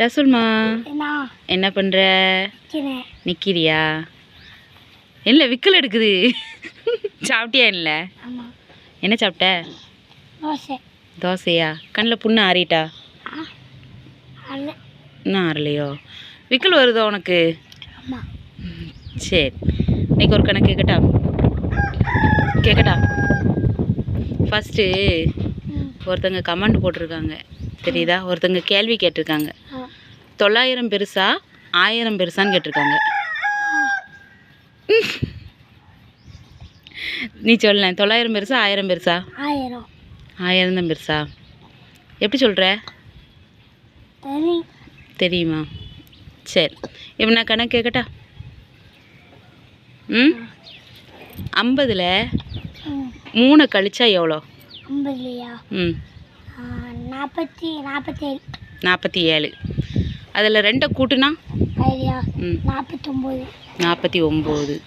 ரசூல்மா என்ன? பண்ணுற நிற்கிறியா இல்லை விக்கல் எடுக்குது. சாப்பிட்டியா இல்லை? என்ன சாப்பிட்ட? தோசை. தோசையா? கண்ணில் புண்ணு ஆறிட்டா? இன்னும் ஆறலையோ? விக்கல் வருதோ உனக்கு? சரி. இன்னைக்கு ஒரு கணக்கு கேட்கட்டா கேட்கட்டா ஃபஸ்ட்டு ஒருத்தங்க கமெண்ட் போட்டிருக்காங்க. தெரியுதா? ஒருத்தங்க கேள்வி கேட்டிருக்காங்க. தொள்ளாயிரம் பெருசா ஆயிரம் பெருசான்னு கேட்டிருக்காங்க. நீ சொல்ல தொள்ளாயிரம் பெருசா ஆயிரம் பெருசா? ஆயிரம். ஆயிரம் தான் பெருசா? எப்படி சொல்கிற தெரியுமா? சரி. இப்போ நான் கணக்கு கேட்கட்டா? ம்? ஐம்பதில் மூணை கழிச்சா எவ்வளோ? ஐம்பதுலையா? ம். ஆ, நாற்பத்தி நாற்பத்தேழு. நாற்பத்தி ஏழு. அதில் ரெண்டை கூட்டுனா? நாற்பத்தி ஒம்பது.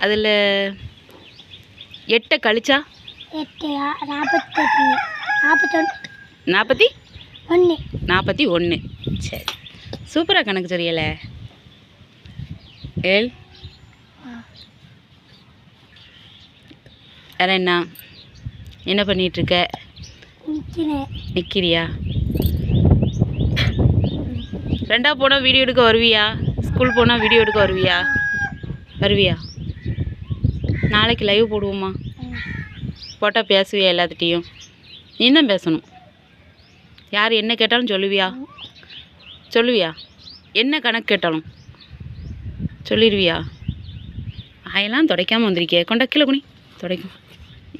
அதில் எட்டை கழிச்சா? நாற்பத்தி? ஒன்று. நாற்பத்தி ஒன்று. சரி. சூப்பராக கணக்கு தெரியல ஏழ். வேற என்ன? என்ன பண்ணிகிட்ருக்க நிற்கிறியா ரெண்டாக போனால் வீடியோ எடுக்க வருவியா? ஸ்கூல் போனால் வீடியோ எடுக்க வருவியா? வருவியா? நாளைக்கு லைவ் போடுவோமா? போட்டால் பேசுவியா எல்லாத்துட்டையும் நீ தான் பேசணும். யார் என்ன கேட்டாலும் சொல்லுவியா? சொல்லுவியா? என்ன கணக்கு கேட்டாலும்? சொல்லிடுவியா ஆயெல்லாம் துடைக்காமல் வந்திருக்கே கொண்டா கீழே குனி. துடைக்கும்.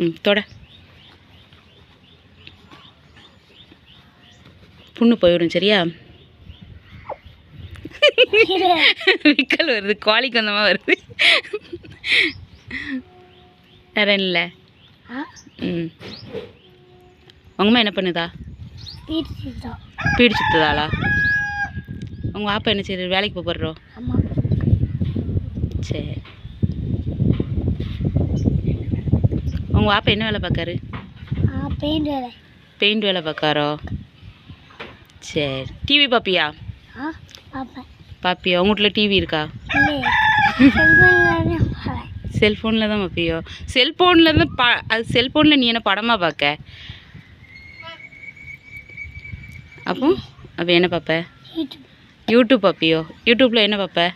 ம் தொட. புண்ணு போயிடும் சரியா? விக்கல் வருது கோழிக்கு வந்தமா வருது. வேற இல்லை? ம். உங்கள் அம்மா என்ன பண்ணுதா? பீடி சுத்துதாளா உங்கள் அப்பா என்ன செய்யுது வேலைக்கு போடுறோம் சரி உங்கள் அப்பா என்ன வேலை பார்க்காரு பெயிண்ட் வேலை. பெயிண்ட் வேலை பார்க்காரோ சரி டிவி பார்ப்பியா ஆ பார்ப்பேன் பார்ப்பியா உங்கள் வீட்டில் டிவி இருக்கா? செல்ஃபோனில் தான் பார்ப்பியோ செல்ஃபோனில் தான் பா அது செல்ஃபோனில் நீ என்ன படமாக பார்க்க அப்போ அப்போ என்ன பார்ப்ப யூடியூப் பார்ப்பியோ யூடியூப்பில் என்ன பார்ப்ப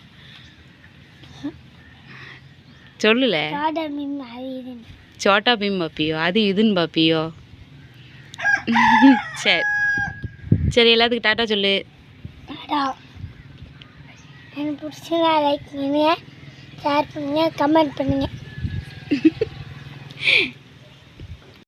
சொல்லல. சோட்டா பீம் பார்ப்பியோ அது இதுன்னு பார்ப்பியோ சரி. சரி எல்லாத்துக்கும் டாட்டா சொல்லு. எனக்கு பிடிச்சதா லைக் பண்ணுங்க ஷேர் பண்ணுங்கள் கமெண்ட் பண்ணுங்கள்